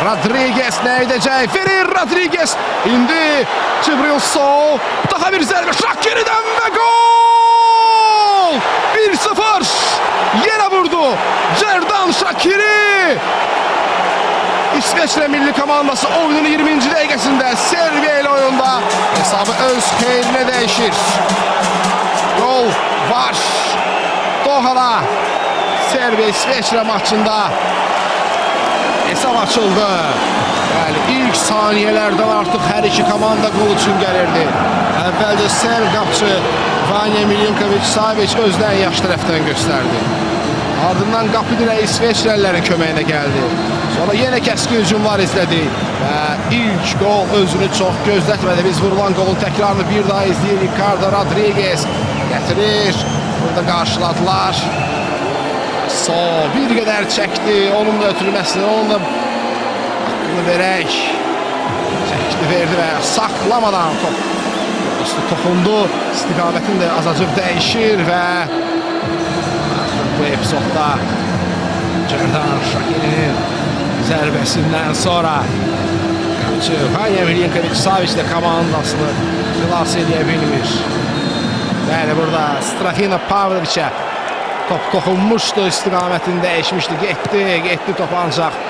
Rodriguez nə edəcək? Verir Rodriguez. İndi Cibril Sol. Daha bir zərbə Şakiri'dən və gol! 1-0. Yenə vurdu. Cerdan Şakiri. İsveçrə milli komandası oyunun 20-ci dəqiqəsində Serbiya ilə oyunda hesabı öz xeyrinə dəyişir. Gol var. Dohada Serbiya İsveçrə maçında açıldı. Bəli, ilk saniyələrdən artıq hər iki komanda qol üçün gəlirdi. Əvvəlcə Serb qapçı Vanya Milinkovic Savic özdən yaş tərəfdən göstərdi. Ardından qapı dirəyi İsveçrəlilərin köməyinə gəldi. Sonra yenə kəskin hücumlar izlədik və ilk gol özünü çox gözlətmədi. Biz vurulan qolun təkrarını bir daha izləyirik. Ricardo Rodriguez gətirir. Burada qarşıladılar. Sol bir qədər çəkdi. Onun da ötürməsini, haqqını verək. Çəkdi, verdi və saxlamadan top üstü toxundu. İstiqamətini də azacıq dəyişir və bu epizodda Cerdan Şakir'in zərbəsindən sonra qapçı Vanya Milinkovic Savic də komandasını xilas edə bilmir. Bəli, burada Strahina Pavloviçə top toxunmuşdu, istiqamətini dəyişmişdi, getdi, getdi top ancaq